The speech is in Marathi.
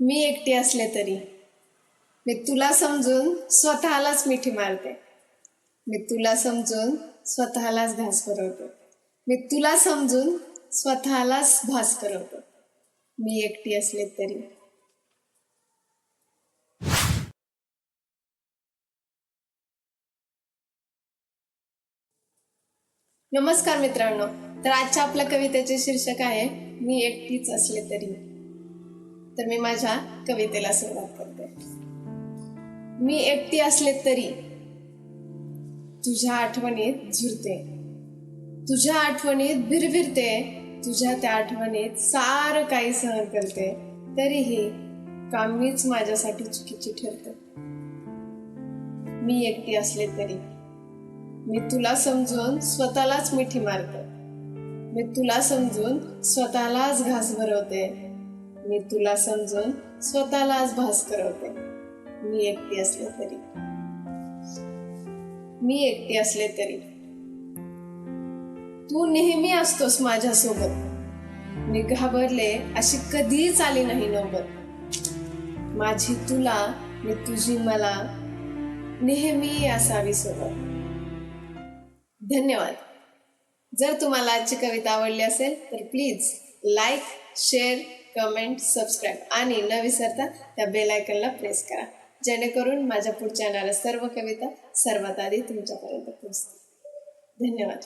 मी एकटी असले तरी. मी तुला समजून स्वतःलाच मिठी मारते. मी तुला समजून स्वतःलाच घास करवतो मी तुला समजून स्वतःलाच भास करवतो. मी एकटी असले तरी. नमस्कार मित्रांनो. तर आजच्या आपल्या कवितेचे शीर्षक आहे मी एकटीच असले तरी. तर मी माझ्या कवितेला सुरुवात करते. मी एकटी असले तरी तुझ्या आठवणीत झुरते. तुझ्या आठवणीत भिरभिरते. तुझ्या त्या आठवणीत सारं काही सहन करते. तरीही काम मीच माझ्यासाठी चुकीची ठरते. मी एकटी असले तरी मी तुला समजून स्वतःलाच मिठी मारते. मी तुला समजून स्वतःलाच घास भरवते. मी तुला समजून स्वतःलाच भास करवते मी एकटी असले तरी. मी एकटी असले तरी. तू नेहमी असतोस माझ्यासोबत. मी घाबरले अशी कधीच आली नाही नौबत. माझी तुला मी तुझी मला नेहमी असावी सोबत. धन्यवाद. जर तुम्हाला आजची कविता आवडली असेल तर please like share comment subscribe आणि न विसरता त्या बेल आयकनला प्रेस करा. जेणेकरून माझ्या पुढच्या येणाऱ्या सर्व कविता सर्वात आधी तुमच्यापर्यंत पोहोचतील. धन्यवाद.